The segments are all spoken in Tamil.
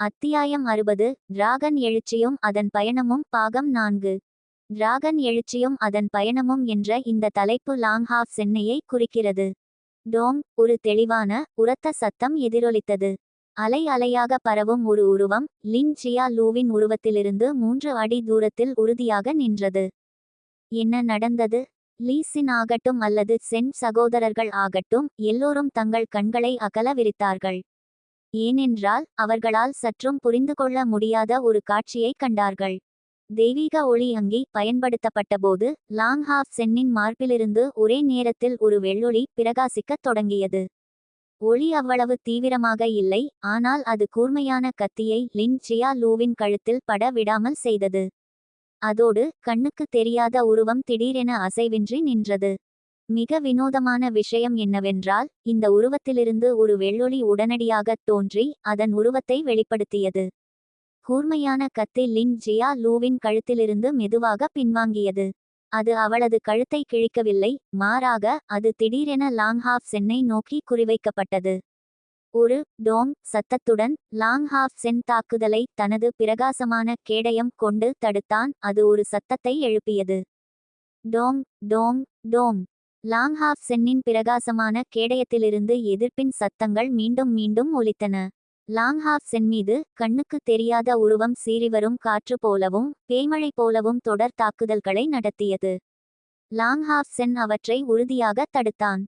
அத்தியாயம் அறுபது. டிராகன் எழுச்சியும் அதன் பயணமும். பாகம் நான்கு. டிராகன் எழுச்சியும் அதன் பயணமும் என்ற இந்த தலைப்பு லாங்ஹாஃப் சென்னையை குறிக்கிறது. டோங் ஒரு தெளிவான உரத்த சத்தம் எதிரொலித்தது. அலை அலையாக பரவும் ஒரு உருவம் லின் ஜியா லூவின் உருவத்திலிருந்து மூன்று அடி தூரத்தில் உறுதியாக நின்றது. என்ன நடந்தது? லீசின் ஆகட்டும் அல்லது சென் சகோதரர்கள் ஆகட்டும் எல்லோரும் தங்கள் கண்களை அகல விரித்தார்கள். ஏனென்றால் அவர்களால் சற்றும் புரிந்து கொள்ள முடியாத ஒரு காட்சியை கண்டார்கள். தெய்வீக ஒளி அங்கி பயன்படுத்தப்பட்டபோது லாங் ஹாஃப் சென்னின் மார்பிலிருந்து ஒரே நேரத்தில் ஒரு வெள்ளொளி பிரகாசிக்கத் தொடங்கியது. ஒளி அவ்வளவு தீவிரமாக இல்லை ஆனால் அது கூர்மையான கத்தியை லின் ஜியா லூவின் கழுத்தில் பட விடாமல் செய்தது. அதோடு கண்ணுக்கு தெரியாத உருவம் திடீரென அசைவின்றி நின்றது. மிக வினோதமான விஷயம் என்னவென்றால் இந்த உருவத்திலிருந்து ஒரு வெள்ளொளி உடனடியாகத் தோன்றி அதன் உருவத்தை வெளிப்படுத்தியது. கூர்மையான கத்தி லின் ஜியா லூவின் கழுத்திலிருந்து மெதுவாக பின்வாங்கியது. அது அவளது கழுத்தை கிழிக்கவில்லை மாறாக அது திடீரென லாங்ஹாஃப் சென்னை நோக்கி குறிவைக்கப்பட்டது. ஒரு டோங் சத்தத்துடன் லாங்ஹாஃப் சென் தாக்குதலை தனது பிரகாசமான கேடயம் கொண்டு தடுத்தான் அது ஒரு சத்தத்தை எழுப்பியது. டோங் டோங் டோங். லாங்ஹாஃப் சென்னின் பிரகாசமான கேடயத்திலிருந்து எதிர்ப்பின் சத்தங்கள் மீண்டும் மீண்டும் ஒலித்தன. லாங்ஹாஃப் சென் மீது கண்ணுக்கு தெரியாத உருவம் சீறிவரும் காற்று போலவும் பேய்மழை போலவும் தொடர் தாக்குதல்களை நடத்தியது. லாங்ஹாஃப் சென் அவற்றை உறுதியாக தடுத்தான்.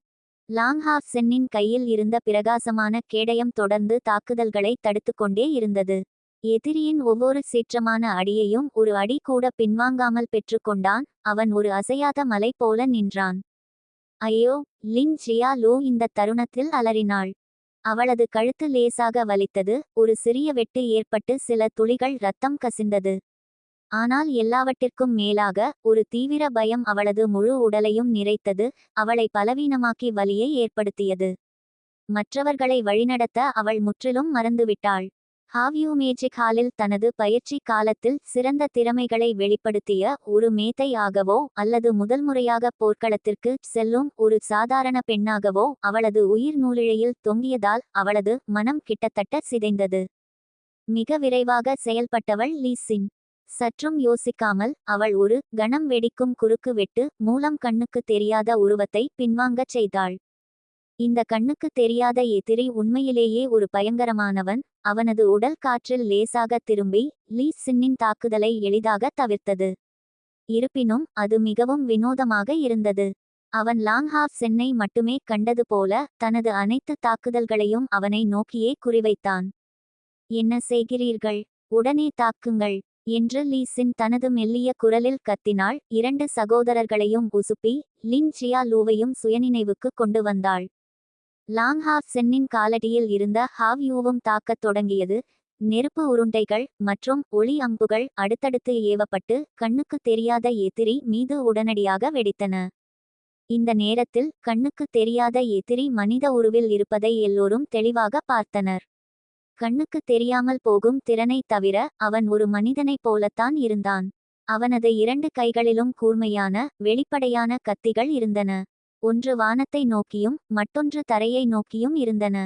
லாங்ஹாஃப் சென்னின் கையில் இருந்த பிரகாசமான கேடயம் தொடர்ந்து தாக்குதல்களை தடுத்துக்கொண்டே இருந்தது. எதிரியின் ஒவ்வொரு சீற்றமான அடியையும் ஒரு அடி கூட பின்வாங்காமல் பெற்றுக்கொண்டான். அவன் ஒரு அசையாத மலை போல நின்றான். ஐயோ லின் ஜியா லோ இந்த தருணத்தில் அலறினாள். அவளது கழுத்து லேசாக வலித்தது ஒரு சிறிய வெட்டு ஏற்பட்டு சில துளிகள் ரத்தம் கசிந்தது. ஆனால் எல்லாவற்றிற்கும் மேலாக ஒரு தீவிர பயம் அவளது முழு உடலையும் நிறைத்தது அவளை பலவீனமாக்கி வலியை ஏற்படுத்தியது. மற்றவர்களை வழிநடத்த அவள் முற்றிலும் மறந்துவிட்டாள். ஹாவ்யூ மேஜிகாலில் தனது பயிற்சி காலத்தில் சிறந்த திறமைகளை வெளிப்படுத்திய ஒரு மேத்தை ஆகவோ அல்லது முதல் முறையாக போர்க்களத்திற்கு செல்லும் ஒரு சாதாரண பெண்ணாகவோ அவளது உயிர் நூலிழையில் தொங்கியதால் அவளது மனம் கிட்டத்தட்ட சிதைந்தது. மிக விரைவாக செயல்பட்டவள் லீசின் சற்றும் யோசிக்காமல் அவள் ஒரு கணம் வெடிக்கும் குறுக்கு வெட்டு மூலம் கண்ணுக்கு தெரியாத உருவத்தை பின்வாங்கச் செய்தாள். இந்த கண்ணுக்கு தெரியாத எதிரி உண்மையிலேயே ஒரு பயங்கரமானவன். அவனது உடல் காற்றில் லேசாக திரும்பி லீ சின்னின் தாக்குதலை எளிதாக தவிர்த்தது. இருப்பினும் அது மிகவும் வினோதமாக இருந்தது. அவன் லாங்ஹாஃப் சென்னை மட்டுமே கண்டது போல தனது அனைத்து தாக்குதல்களையும் அவனை நோக்கியே குறிவைத்தான். என்ன செய்கிறீர்கள்? உடனே தாக்குங்கள் என்று லீசின் தனது மெல்லிய குரலில் கத்தினாள். இரண்டு சகோதரர்களையும் உசுப்பி லின் ஜியா லூவையும் சுயநினைவுக்கு கொண்டு வந்தாள். லாங்ஹாஃப் சென்னின் காலடியில் இருந்த ஹாவ் யூவும் தாக்கத் தொடங்கியது. நெருப்பு உருண்டைகள் மற்றும் ஒளி அம்புகள் அடுத்தடுத்து ஏவப்பட்டு கண்ணுக்கு தெரியாத எதிரி மீது உடனடியாக வெடித்தன. இந்த நேரத்தில் கண்ணுக்கு தெரியாத எதிரி மனித உருவில் இருப்பதை எல்லோரும் தெளிவாக பார்த்தனர். கண்ணுக்கு தெரியாமல் போகும் திறனை தவிர அவன் ஒரு மனிதனைப் போலத்தான் இருந்தான். அவனது இரண்டு கைகளிலும் கூர்மையான வெளிப்படையான கத்திகள் இருந்தன. ஒன்று வானத்தை நோக்கியும் மற்றொன்று தரையை நோக்கியும் இருந்தன.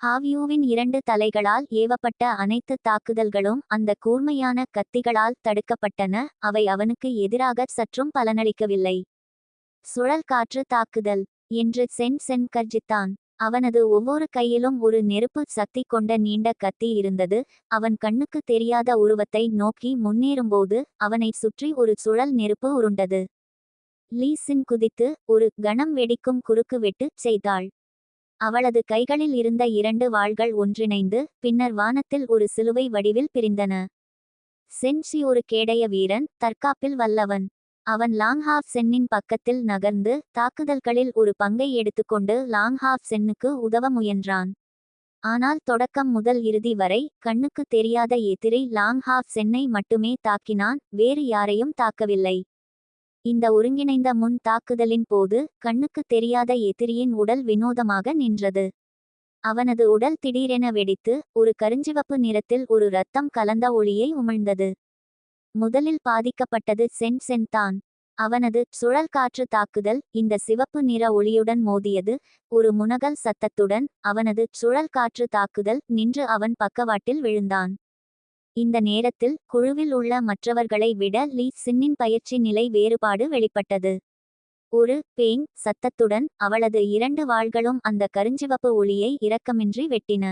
ஹாவ்யூவின் இரண்டு தலைகளால் ஏவப்பட்ட அனைத்து தாக்குதல்களும் அந்த கூர்மையான கத்திகளால் தடுக்கப்பட்டன அவை அவனுக்கு எதிராக சற்றும் பலனளிக்கவில்லை. சுழல் காற்று தாக்குதல் என்று சென் சென் கர்ஜித்தான். அவனது ஒவ்வொரு கையிலும் ஒரு நெருப்பு சக்தி கொண்ட நீண்ட கத்தி இருந்தது அவன் கண்ணுக்கு தெரியாத உருவத்தை நோக்கி முன்னேறும்போது அவனை சுற்றி ஒரு சுழல் நெருப்பு உருண்டது. லீசின் குதித்து ஒரு கணம் வெடிக்கும் குறுக்கு வெட்டு செய்தாள். அவளது கைகளில் இருந்த இரண்டு வாள்கள் ஒன்றிணைந்து பின்னர் வானத்தில் ஒரு சிலுவை வடிவில் பிரிந்தன. சென்சி ஒரு கேடைய வீரன் தற்காப்பில் வல்லவன். அவன் லாங்ஹாஃப் சென்னின் பக்கத்தில் நகர்ந்து தாக்குதல்களில் ஒரு பங்கை எடுத்துக்கொண்டு லாங்ஹாஃப் சென்னுக்கு உதவ முயன்றான். ஆனால் தொடக்கம் முதல் இறுதி வரை கண்ணுக்கு தெரியாத எதிரி லாங்ஹாஃப் சென்னை மட்டுமே தாக்கினான் வேறு யாரையும் தாக்கவில்லை. இந்த ஒருங்கிணைந்த முன் தாக்குதலின் போது கண்ணுக்கு தெரியாத எதிரியின் உடல் வினோதமாக நின்றது. அவனது உடல் திடீரென வெடித்து ஒரு கருஞ்சிவப்பு நிறத்தில் ஒரு இரத்தம் கலந்த ஒளியை உமிழ்ந்தது. முதலில் பாதிக்கப்பட்டது சென் சென் தான். அவனது சுழல் காற்று தாக்குதல் இந்த சிவப்பு நிற ஒளியுடன் மோதியது. ஒரு முனகல் சத்தத்துடன் அவனது சுழல் காற்று தாக்குதல் நின்று அவன் பக்கவாட்டில் விழுந்தான். இந்த நேரத்தில் குழுவில் உள்ள மற்றவர்களை விட லீ சின்னின் பயிற்சி நிலை வேறுபாடு வெளிப்பட்டது. ஒரு பேங் சத்தத்துடன் அவளது இரண்டு வாள்களும் அந்த கருஞ்சிவப்பு ஒளியை இரக்கமின்றி வெட்டின.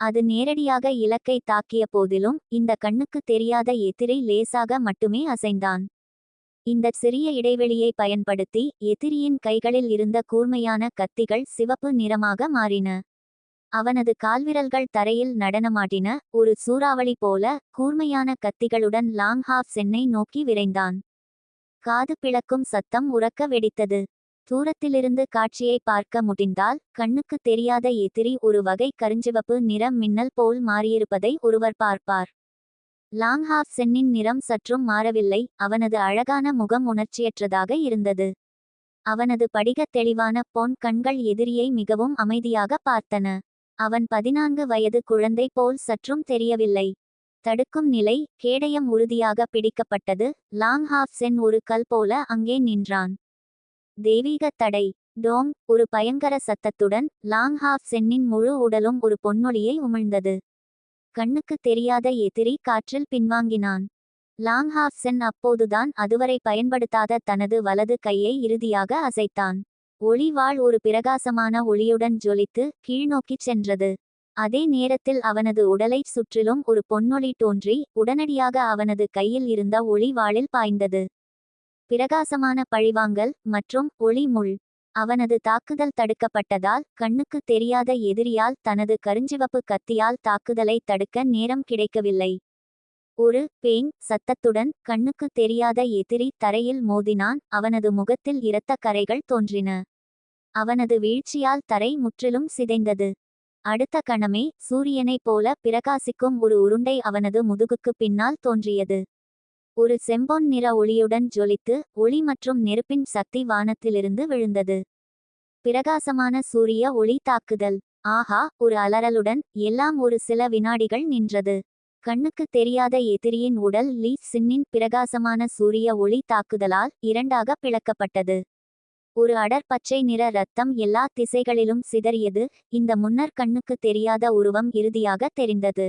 அது நேரடியாக இலக்கை தாக்கிய போதிலும் இந்த கண்ணுக்கு தெரியாத எதிரி லேசாக மட்டுமே அசைந்தான். இந்த சிறிய இடைவெளியை பயன்படுத்தி எதிரியின் கைகளில் இருந்த கூர்மையான கத்திகள் சிவப்பு நிறமாக மாறின. அவனது கால்விரல்கள் தரையில் நடனமாடின ஒரு சூறாவளி போல கூர்மையான கத்திகளுடன் லாங்ஹாஃப் சென்னை நோக்கி விரைந்தான். காது பிளக்கும் சத்தம் உறக்க வெடித்தது. தூரத்திலிருந்து காட்சியை பார்க்க முடிந்தால் கண்ணுக்கு தெரியாத எதிரி ஒரு வகை கருஞ்சிவப்பு நிறம் மின்னல் போல் மாறியிருப்பதை ஒருவர் பார்ப்பார். லாங்ஹாஃப் சென்னின் நிறம் சற்றும் மாறவில்லை அவனது அழகான முகம் உணர்ச்சியற்றதாக இருந்தது. அவனது படிகத் தெளிவான பொன் கண்கள் எதிரியை மிகவும் அமைதியாக பார்த்தன. அவன் பதினான்கு வயது குழந்தை போல் சற்றும் தெரியவில்லை. தடுக்கும் நிலை கேடயம் உறுதியாக பிடிக்கப்பட்டது. லாங் ஹாஃப் சென் ஒரு கல் போல அங்கே நின்றான். தெய்வீக தடை. டோங் ஒரு பயங்கர சத்தத்துடன் லாங் ஹாஃப் சென்னின் முழு உடலும் ஒரு பொன்னொழியை உமிழ்ந்தது. கண்ணுக்கு தெரியாத எதிரி காற்றில் பின்வாங்கினான். லாங் ஹாஃப் சென் அப்போதுதான் அதுவரை பயன்படுத்தாத தனது வலது கையை இறுதியாக அசைத்தான். ஒளிவாள் ஒரு பிரகாசமான ஒளியுடன் ஜொலித்து கீழ்நோக்கிச் சென்றது. அதே நேரத்தில் அவனது உடலைச் சுற்றிலும் ஒரு பொன்னொளி தோன்றி உடனடியாக அவனது கையில் இருந்த ஒளி வாளில் பாய்ந்தது. பிரகாசமான பழிவாங்கல் மற்றும் ஒளி முள். அவனது தாக்குதல் தடுக்கப்பட்டதால் கண்ணுக்கு தெரியாத எதிரியால் தனது கருஞ்சிவப்பு கத்தியால் தாக்குதலை தடுக்க நேரம் கிடைக்கவில்லை. ஒரு பேங் சத்தத்துடன் கண்ணுக்கு தெரியாத எதிரி தரையில் மோதினான். அவனது முகத்தில் இரத்த கரைகள் தோன்றின. அவனது வீழ்ச்சியால் தரை முற்றிலும் சிதைந்தது. அடுத்த கணமே சூரியனைப் போல பிரகாசிக்கும் ஒரு உருண்டை அவனது முதுகுக்கு பின்னால் தோன்றியது. ஒரு செம்பொன் நிற ஒளியுடன் ஜொலித்து ஒளி மற்றும் நெருப்பின் சக்தி வானத்திலிருந்து விழுந்தது. பிரகாசமான சூரிய ஒளி தாக்குதல். ஆஹா ஒரு அலறலுடன் எல்லாம் ஒரு சில வினாடிகள் நின்றது. கண்ணுக்கு தெரியாத எதிரியின் உடல் லீ சின்னின் பிரகாசமான சூரிய ஒளி தாக்குதலால் இரண்டாக பிளக்கப்பட்டது. ஒரு அடர் பச்சை நிற ரத்தம் எல்லா திசைகளிலும் சிதறியது இந்த முன்னர் கண்ணுக்கு தெரியாத உருவம் இறுதியாக தெரிந்தது.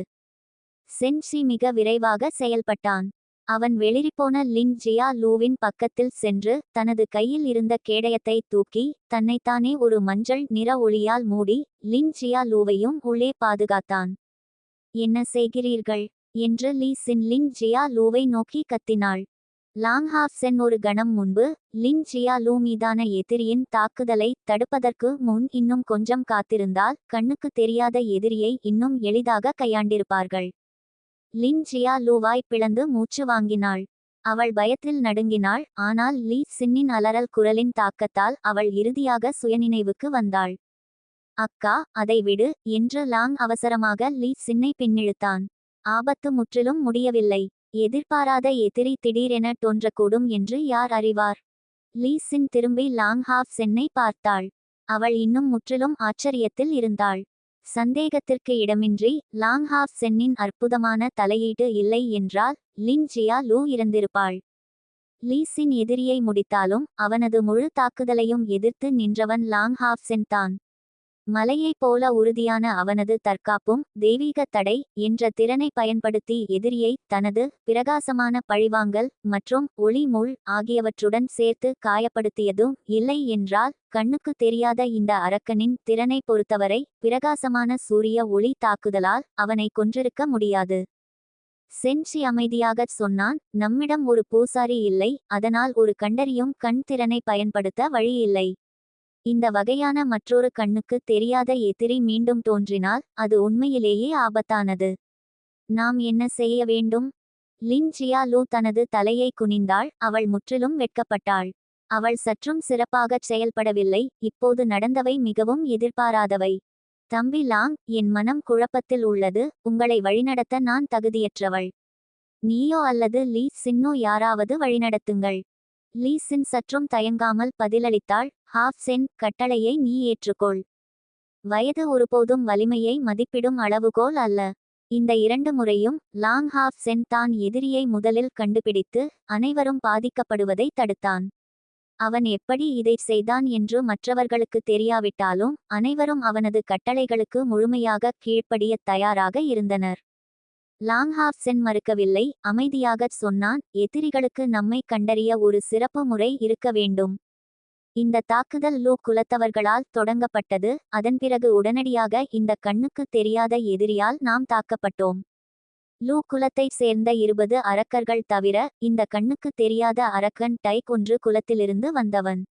சென்ஷி மிக விரைவாக செயல்பட்டான். அவன் வெளிரிப்போன லின் ஜியா லூவின் பக்கத்தில் சென்று தனது கையில் இருந்த கேடயத்தை தூக்கி தன்னைத்தானே ஒரு மஞ்சள் நிற ஒளியால் மூடி லின் ஜியா லூவையும் உள்ளே பாதுகாத்தான். என்ன செய்கிறீர்கள்? என்று லீ சின் லின் ஜியா லூவை நோக்கி கத்தினாள். லாங்ஹாஃப் சென் ஒரு கணம் முன்பு லின் ஜியா லூ மீதான எதிரியின் தாக்குதலை தடுப்பதற்கு முன் இன்னும் கொஞ்சம் காத்திருந்தால் கண்ணுக்கு தெரியாத எதிரியை இன்னும் எளிதாக கையாண்டிருப்பார்கள். லின் ஜியா லூவாய் பிளந்து மூச்சு வாங்கினாள். அவள் பயத்தில் நடுங்கினாள் ஆனால் லீ சின்னின் அலறல் குரலின் தாக்கத்தால் அவள் இறுதியாக சுயநினைவுக்கு வந்தாள். அக்கா அதை விடு என்று லாங் அவசரமாக லீ சின்னை பின்னிழுத்தான். ஆபத்து முற்றிலும் முடியவில்லை. எதிர்பாராத எதிரி திடீரென தோன்றக்கூடும் என்று யார் அறிவார்? லீசின் திரும்பி லாங் ஹாஃப் சென்னை பார்த்தாள். அவள் இன்னும் முற்றிலும் ஆச்சரியத்தில் இருந்தாள். சந்தேகத்திற்கு இடமின்றி லாங் ஹாஃப் சென்னின் அற்புதமான தலையீடு இல்லை என்றால் லின் ஜியா லூ இறந்திருப்பாள் லீஸின் எதிரியை முடித்தாலும் அவனது முழு தாக்குதலையும் எதிர்த்து நின்றவன் லாங் ஹாஃப் சென் தான் மலையைப் போல உறுதியான அவனது தற்காப்பும் தெய்வீக தடை என்ற திறனை பயன்படுத்தி எதிரியை தனது பிரகாசமான பழிவாங்கல் மற்றும் ஒளி முள் ஆகியவற்றுடன் சேர்த்து காயப்படுத்தியதும் இல்லை என்றால் கண்ணுக்கு தெரியாத இந்த அரக்கனின் திறனை பொறுத்தவரை பிரகாசமான சூரிய ஒளி தாக்குதலால் அவனை கொன்றிருக்க முடியாது. சென்சி அமைதியாகச் சொன்னான் நம்மிடம் ஒரு பூசாரி இல்லை அதனால் ஒரு கண்டறியும் கண் திறனை பயன்படுத்த வழியில்லை இந்த வகையான மற்றொரு கண்ணுக்கு தெரியாத எதிரி மீண்டும் தோன்றினால் அது உண்மையிலேயே ஆபத்தானது. நாம் என்ன செய்ய வேண்டும்? லின் ஜியா லூ தனது தலையை குனிந்தாள் அவள் முற்றிலும் வெட்கப்பட்டாள். அவள் சற்றும் சிறப்பாகச் செயல்படவில்லை இப்போது நடந்தவை மிகவும் எதிர்பாராதவை. தம்பி லாங் என் மனம் குழப்பத்தில் உள்ளது உங்களை வழிநடத்த நான் தகுதியற்றவள். நீயோ அல்லது லீ சின்னோ யாராவது வழிநடத்துங்கள். லீசின் சற்றும் தயங்காமல் பதிலளித்தாள் ஹாஃப் சென் கட்டளையை நீ ஏற்றுக்கொள். வயது ஒருபோதும் வலிமையை மதிப்பிடும் அளவுகோல் அல்ல. இந்த இரண்டு முறையும் லாங் ஹாஃப் சென் தான் எதிரியை முதலில் கண்டுபிடித்து அனைவரும் பாதிக்கப்படுவதை தடுத்தான். அவன் எப்படி இதை செய்தான் என்று மற்றவர்களுக்கு தெரியாவிட்டாலும் அனைவரும் அவனது கட்டளைகளுக்கு முழுமையாக கீழ்ப்படிய தயாராக இருந்தனர். லாங்ஹாஃப் சென் மறுக்கவில்லை. அமைதியாகச் சொன்னான். எதிரிகளுக்கு நம்மை கண்டறிய ஒரு சிறப்பு முறை இருக்க வேண்டும். இந்த தாக்குதல் லூ குலத்தவர்களால் தொடங்கப்பட்டது. அதன் பிறகு உடனடியாக இந்த கண்ணுக்கு தெரியாத எதிரியால் நாம் தாக்கப்பட்டோம். லூ குலத்தைச் சேர்ந்த இருபது அரக்கர்கள் தவிர இந்த கண்ணுக்கு தெரியாத அரக்கன் டைக் ஒன்று குலத்திலிருந்து வந்தவன்.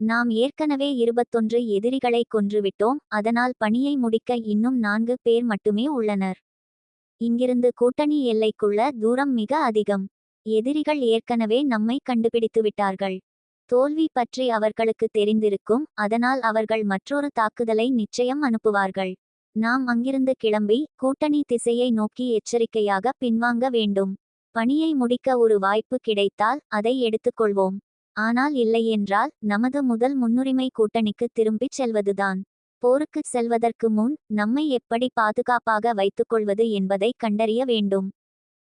நாம் ஏற்கனவே இருபத்தொன்று எதிரிகளை கொன்றுவிட்டோம். அதனால் பணியை முடிக்க இன்னும் நான்கு பேர் மட்டுமே உள்ளனர். இங்கிருந்து கூட்டணி எல்லைக்குள்ள தூரம் மிக அதிகம். எதிரிகள் ஏற்கனவே நம்மை கண்டுபிடித்து விட்டார்கள் தோல்வி பற்றி அவர்களுக்கு தெரிந்திருக்கும் அதனால் அவர்கள் மற்றொரு தாக்குதலை நிச்சயம் அனுப்புவார்கள். நாம் அங்கிருந்து கிளம்பி கூட்டணி திசையை நோக்கி எச்சரிக்கையாக பின்வாங்க வேண்டும். பணியை முடிக்க ஒரு வாய்ப்பு கிடைத்தால் அதை எடுத்துக்கொள்வோம். ஆனால் இல்லையென்றால் நமது முதல் முன்னுரிமை கூட்டணிக்கு திரும்பிச் செல்வதுதான். போருக்குச் செல்வதற்கு முன் நம்மை எப்படி பாதுகாப்பாக வைத்துக்கொள்வது என்பதை கண்டறிய வேண்டும்.